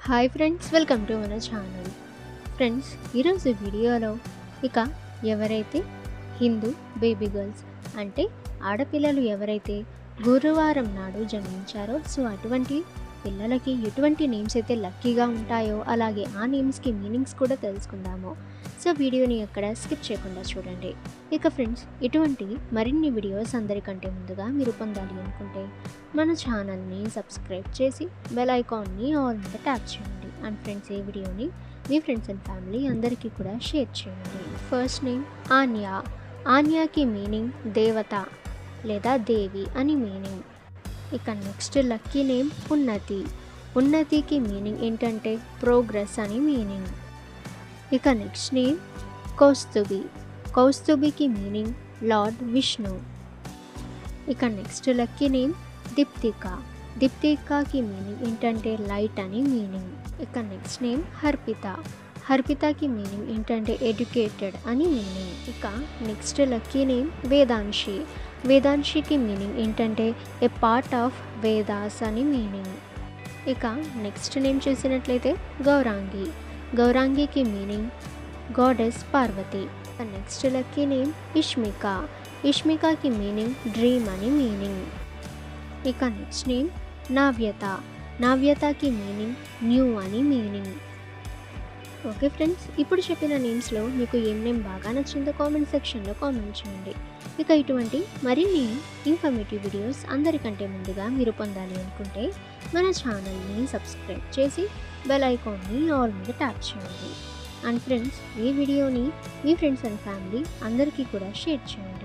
Hi friends welcome to మన channel friends ఈరోజు వీడియోలో ఇక ఎవరైతే హిందూ బేబీ గర్ల్స్ అంటే ఆడపిల్లలు ఎవరైతే గురువారం నాడు జన్మించారో. సో అటువంటి పిల్లలకి ఎటువంటి నేమ్స్ అయితే లక్కీగా ఉంటాయో అలాగే ఆ నేమ్స్కి మీనింగ్స్ కూడా తెలుసుకుందాము. సో వీడియోని ఎక్కడ స్కిప్ చేయకుండా చూడండి. ఇక ఫ్రెండ్స్ ఇటువంటి మరిన్ని వీడియోస్ అందరికంటే ముందుగా మీరు పొందాలి అనుకుంటే మన ఛానల్ని సబ్స్క్రైబ్ చేసి బెల్ ఐకాన్ని ఆల్ మీద ట్యాప్ చేయండి. అండ్ ఫ్రెండ్స్ ఈ వీడియోని మీ ఫ్రెండ్స్ అండ్ ఫ్యామిలీ అందరికీ కూడా షేర్ చేయండి. ఫస్ట్ నేమ్ ఆన్యా ఆన్యాకి మీనింగ్ దేవత. లేదా దేవి అని మీనింగ్ ఇక నెక్స్ట్ లక్కీ నేమ్ ఉన్నతి. ఉన్నతికి మీనింగ్ ఏంటంటే ప్రోగ్రెస్ అని మీనింగ్ ఇక నెక్స్ట్ నేమ్ కౌస్తుభి. కౌస్తుభికి మీనింగ్ లార్డ్ విష్ణు ఇక నెక్స్ట్ లక్కీ నేమ్ దీప్తిక. దీప్తికాకి మీనింగ్ ఏంటంటే లైట్ అని మీనింగ్ ఇక నెక్స్ట్ నేమ్ హర్పిత. హర్పితకి మీనింగ్ ఏంటంటే ఎడ్యుకేటెడ్ అని మీనింగ్ ఇక నెక్స్ట్ లక్కీ నేమ్ వేదాంశి. వేదాంశికి మీనింగ్ ఏంటంటే ఏ పార్ట్ ఆఫ్ వేదాస్ అని మీనింగ్. ఇక నెక్స్ట్ నేమ్ చూసినట్లయితే Gaurangi. గౌరాంగికి meaning goddess Parvati next lucky name Ishmika ఇష్మికాకి meaning dream అని మీనింగ్. ఇక నెక్స్ట్ నేమ్ నావ్యత నావ్యతకి మీనింగ్ న్యూ అని మీనింగ్. ఓకే ఫ్రెండ్స్ ఇప్పుడు చెప్పిన నేమ్స్లో మీకు ఏం నేమ్ బాగా నచ్చిందో కామెంట్ సెక్షన్లో కామెంట్ చేయండి. ఇక ఇటువంటి మరిన్ని ఇన్ఫర్మేటివ్ వీడియోస్ అందరికంటే ముందుగా మీరు పొందాలి అనుకుంటే మన ఛానల్ని సబ్స్క్రైబ్ చేసి బెల్ ఐకాన్ని ఆల్ మీద ట్యాప్ చేయండి. అండ్ ఫ్రెండ్స్ ఈ వీడియోని మీ ఫ్రెండ్స్ అండ్ ఫ్యామిలీ అందరికీ కూడా షేర్ చేయండి.